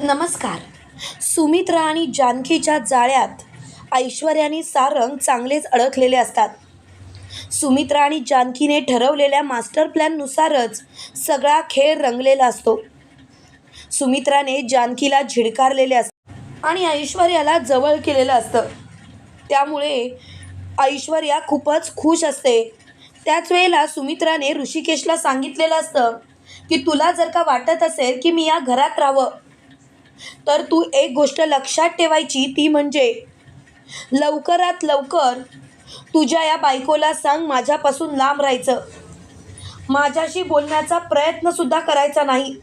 नमस्कार. सुमित्रा आणि जानकीच्या जाळ्यात ऐश्वर्याने सारंग चांगलेच अडकलेले असतात. सुमित्रा आणि जानकीने ठरवलेल्या मास्टर प्लॅननुसारच सगळा खेळ रंगलेला असतो. सुमित्राने जानकीला झिडकारलेले असतं आणि ऐश्वर्याला जवळ केलेलं असतं. त्यामुळे ऐश्वर्या खूपच खुश असते. त्याच वेळेला सुमित्राने ऋषिकेशला सांगितलेलं असतं की तुला जर का वाटत असेल की मी या घरात राहावं तर तू एक गोष्ट लक्षात ठेवायची ती म्हणजे लवकरात लवकर तुझ्या या बायकोला सांग माझ्यापासून लांब राहायचं. माझ्याशी बोलण्याचा प्रयत्नसुद्धा करायचा नाही.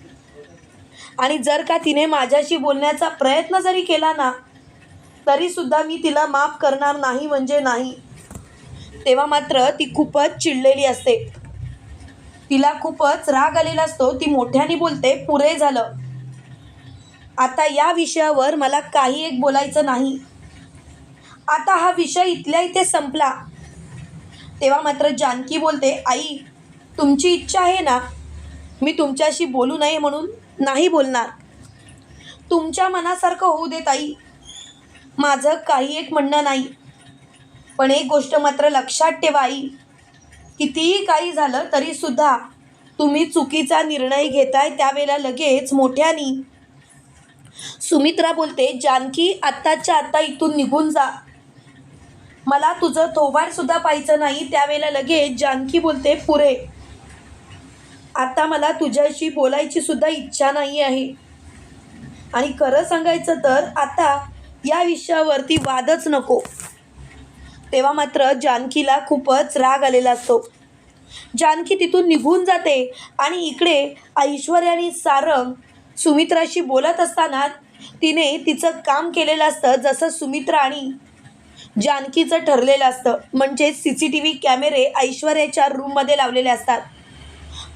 आणि जर का तिने माझ्याशी बोलण्याचा प्रयत्न जरी केला ना तरीसुद्धा मी तिला माफ करणार नाही म्हणजे नाही. तेव्हा मात्र ती खूपच चिडलेली असते. तिला खूपच राग आलेला असतो ती मोठ्याने बोलते पुरे झालं. आता या विषयावर मला काही एक बोलायचं नाही. आता हा विषय इथल्या इथे संपला. तेव्हा मात्र जानकी बोलते आई तुमची इच्छा आहे ना? मी तुमच्याशी बोलू नये म्हणून नाही बोलणार. तुमच्या मनासारखं होऊ देत आई. माझं काही एक म्हणणं नाही. पण एक गोष्ट मात्र लक्षात ठेवा आई. कितीही काही झालं तरीसुद्धा तुम्ही चुकीचा निर्णय घेताय त्यावेळेला लगेच मोठ्यानी सुमित्रा बोलते जानकी आत्ताच्या आत्ता इथून निघून जा. मला तुझं थोबाडसुद्धा पाहायचं नाही. त्यावेळेला लगेच जानकी बोलते पुरे. आता मला तुझ्याशी बोलायची सुद्धा इच्छा नाही आहे. आणि खरं सांगायचं तर आता या विषयावरती वादच नको. तेव्हा मात्र जानकीला खूपच राग आलेला असतो. जानकी तिथून निघून जाते आणि इकडे ऐश्वर्याने सारंग सुमित्राशी बोलत असताना तिने तिचं काम केलेलं असतं जसं सुमित्रा आणि जानकीचं ठरलेलं असतं. म्हणजे सी सी टी व्ही कॅमेरे ऐश्वर्याच्या रूममध्ये लावलेले असतात.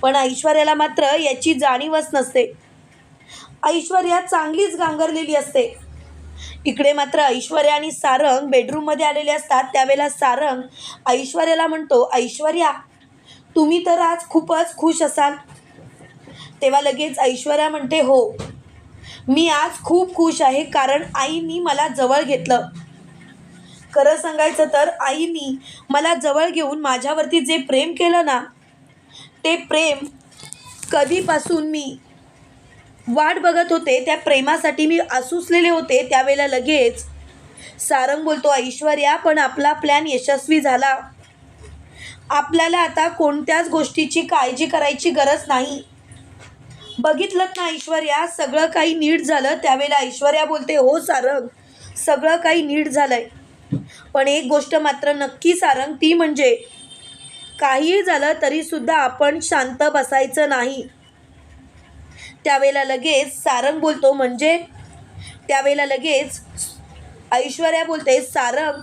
पण ऐश्वर्याला मात्र याची जाणीवच नसते. ऐश्वर्या चांगलीच गांगरलेली असते. इकडे मात्र ऐश्वर्या आणि सारंग बेडरूममध्ये आलेले असतात. त्यावेळेला सारंग ऐश्वर्याला म्हणतो ऐश्वर्या तुम्ही तर आज खूपच खुश असाल. तेव्हा लगेच ऐश्वर्या म्हणते हो मी आज खूप खुश आहे कारण आईनी मला जवळ घेतलं. खरं सांगायचं तर आईनी मला जवळ घेऊन माझ्यावरती जे प्रेम केलं ना ते प्रेम कधीपासून मी वाट बघत होते त्या प्रेमासाठी मी आसुसलेले होते त्यावेळेला लगेच सारंग बोलतो ऐश्वर्या पण आपला प्लॅन यशस्वी झाला. आपल्याला आता कोणत्याच गोष्टीची काळजी करायची गरज नाही. बघितलं ना ऐश्वर्या सगळं काही नीट झालं. त्यावेळेला ऐश्वर्या बोलते हो सारंग सगळं काही नीट झालंय. पण एक गोष्ट मात्र नक्की सारंग ती म्हणजे काहीही झालं तरीसुद्धा आपण शांत बसायचं नाही. त्यावेळेला लगेच सारंग बोलतो म्हणजे? त्यावेळेला लगेच ऐश्वर्या बोलते सारंग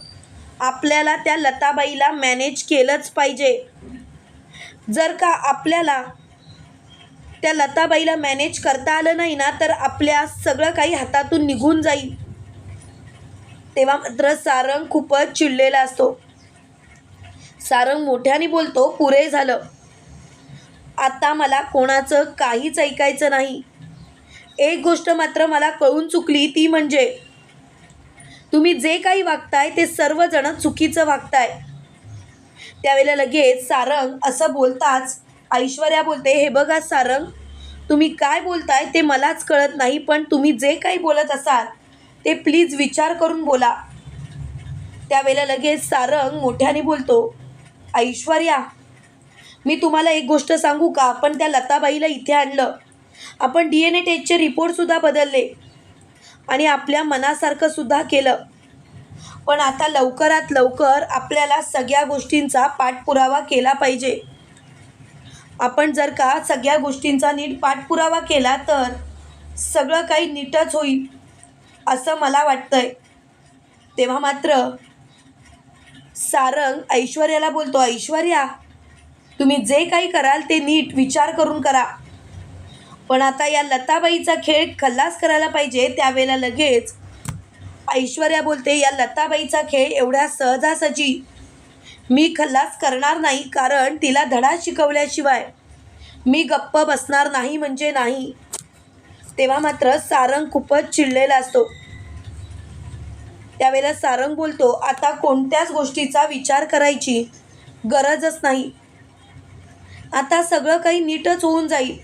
आपल्याला त्या लताबाईला मॅनेज केलंच पाहिजे. जर का आपल्याला त्या लताबाईला मॅनेज करता आलं नाही ना तर आपल्या सगळं काही हातातून निघून जाईल. तेव्हा मात्र सारंग खूपच चिडलेला असतो. सारंग मोठ्याने बोलतो पुरे झालं. आता मला कोणाचं काहीच ऐकायचं नाही. एक गोष्ट मात्र मला कळून चुकली ती म्हणजे तुम्ही जे काही वागताय ते सर्वजण चुकीचं वागताय. त्यावेळेला लगेच सारंग असं बोलताच ऐश्वर्या बोलते हे बघा सारंग तुम्ही काय बोलताय ते मलाच कळत नाही पण तुम्ही जे काही बोलत असाल ते प्लीज विचार करून बोला. त्यावेळेला लगेच सारंग मोठ्याने बोलतो ऐश्वर्या मी तुम्हाला एक गोष्ट सांगू का? आपण त्या लताबाईला इथे आणलं. आपण डी एन ए टेस्टचे रिपोर्टसुद्धा बदलले आणि आपल्या मनासारखं सुद्धा केलं. पण आता लवकरात लवकर आपल्याला सगळ्या गोष्टींचा पाठपुरावा केला पाहिजे. आपण जर का सगळ्या गोष्टींचा नीट पाठपुरावा केला तर सगळं काही नीटच होईल असं मला वाटतं आहे तेव्हा मात्र सारंग ऐश्वर्याला बोलतो ऐश्वर्या तुम्ही जे काही कराल ते नीट विचार करून करा. पण आता या लताबाईचा खेळ खल्लास करायला पाहिजे त्यावेळेला लगेच ऐश्वर्या बोलते या लताबाईचा खेळ एवढ्या सहजासहजी मी खल्लास करणार नाही कारण तिला धडा शिकवल्याशिवाय. मी गप्प बसणार नाही म्हणजे नाही. तेव्हा मात्र सारंग खूपच चिडलेला असतो. त्यावेळेला सारंग बोलतो आता कोणत्याच गोष्टीचा विचार करायची गरजच नाही. आता सगळं काही नीटच होऊन जाईल.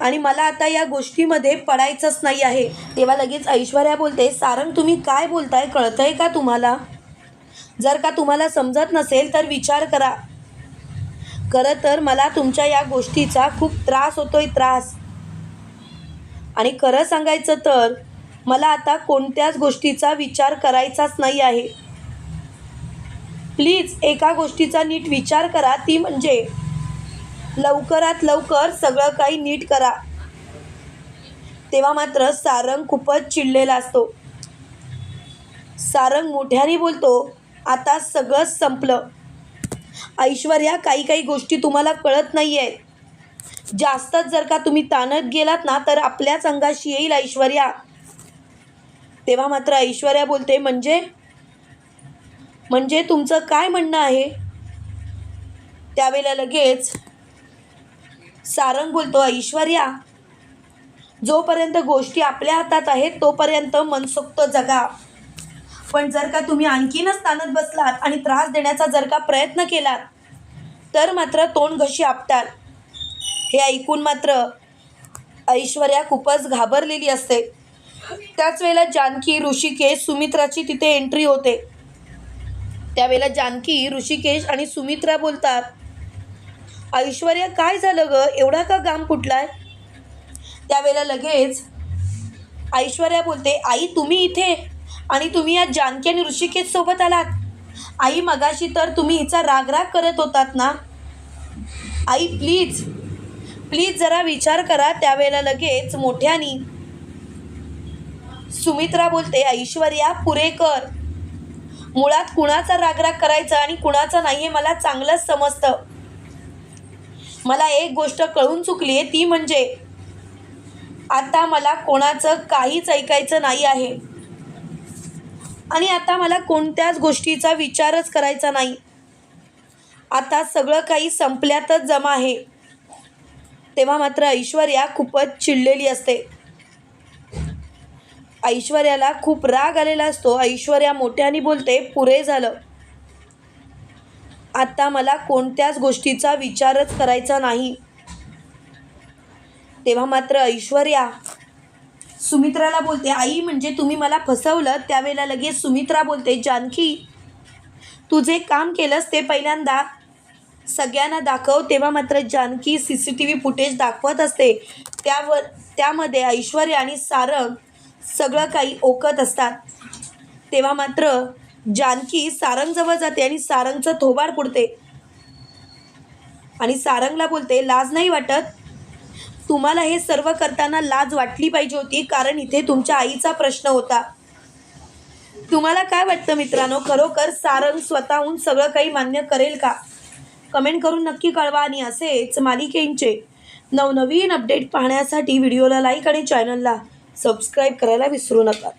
आणि मला आता या गोष्टीमध्ये पडायचंच नाही आहे. तेव्हा लगेच ऐश्वर्या बोलते सारंग तुम्ही काय बोलताय? कळतंय का तुम्हाला? जर का तुम्हाला समजत नसेल तर विचार करा. खरं तर मला तुमच्या या गोष्टीचा खूप त्रास होतोय त्रास. आणि खरं सांगायचं तर मला आता कोणत्याच गोष्टीचा विचार करायचाच नाही आहे. प्लीज एका गोष्टीचा नीट विचार करा ती म्हणजे लवकरात लवकर सगळं काही नीट करा. तेव्हा मात्र सारंग खूपच चिडलेला असतो. सारंग मोठ्याने बोलतो आता सगळंच संपलं. ऐश्वर्या काही काही गोष्टी तुम्हाला कळत नाही आहेत जास्तच जर का तुम्ही ताणत गेलात ना तर आपल्याच अंगाशी येईल ऐश्वर्या. तेव्हा मात्र ऐश्वर्या बोलते म्हणजे? म्हणजे तुमचं काय म्हणणं आहे? त्यावेळेला लगेच सारंग बोलतो ऐश्वर्या जोपर्यंत गोष्टी आपल्या हातात आहेत तोपर्यंत मनसोक्त जगा. पण जर का तुम्ही आणखीनच ताणत बसलात आणि त्रास देण्याचा जर का प्रयत्न केलात तर मात्र तोंड घशी आपटाल. हे ऐकून मात्र ऐश्वर्या खूपच घाबरलेली असते. त्याच वेळेला जानकी ऋषिकेश सुमित्राची तिथे एंट्री होते. त्यावेळेला जानकी ऋषिकेश आणि सुमित्रा बोलतात ऐश्वर्या काय झालं ग? एवढा का गाम फुटलाय? त्यावेळेला लगेच ऐश्वर्या बोलते आई तुम्ही इथे आणि तुम्ही या जानकी आणि ऋषिकेश सोबत आलात. आई मगाशी तर तुम्ही हिचा रागराग करत होतात ना? आई प्लीज प्लीज जरा विचार करा त्यावेळेला लगेच मोठ्यानी. सुमित्रा बोलते ऐश्वर्या पुरे कर. मुळात कुणाचा रागराग करायचा आणि कुणाचा नाही हे मला चांगलंच समजतं. मला एक गोष्ट कळून चुकली आहे ती म्हणजे आता मला कोणाचं काहीच ऐकायचं नाही आहे. आणि आता मला कोणत्याच गोष्टीचा विचारच करायचा नाही. आता सगळं काही संपल्यातच जमा आहे. तेव्हा मात्र ऐश्वर्या खूपच चिडलेली असते. ऐश्वर्याला खूप राग आलेला असतो. ऐश्वर्या मोठ्याने बोलते पुरे झालं. आता मला कोणत्याच गोष्टीचा विचारच करायचा नाही. तेव्हा मात्र ऐश्वर्या सुमित्राला बोलते आई म्हणजे तुम्ही मला फसवलं. त्यावेळेला लगेच सुमित्रा बोलते जानकी तू जे काम केलंस ते पहिल्यांदा सगळ्यांना दाखव तेव्हा मात्र Janaki C C T V footage दाखवत असते. त्यावर त्यामध्ये ऐश्वर्या आणि सारंग सगळं काही ओकत असतात. तेव्हा मात्र जानकी सारंगजवळ जाते आणि सारंगचं थोबाड पुडते आणि सारंगला बोलते लाज नाही वाटत? तुम्हाला हे सर्व करताना लाज वाटली पाहिजे होती कारण इथे तुमच्या आईचा प्रश्न होता. तुम्हाला काय वाटतं मित्रांनो? खरोखर सारंग स्वतःहून सगळं काही मान्य करेल का? कमेंट करून नक्की कळवा आणि असेच मालिकेंचे नवनवीन अपडेट पाहण्यासाठी व्हिडिओला लाईक आणि चॅनलला सबस्क्राईब करायला विसरू नका.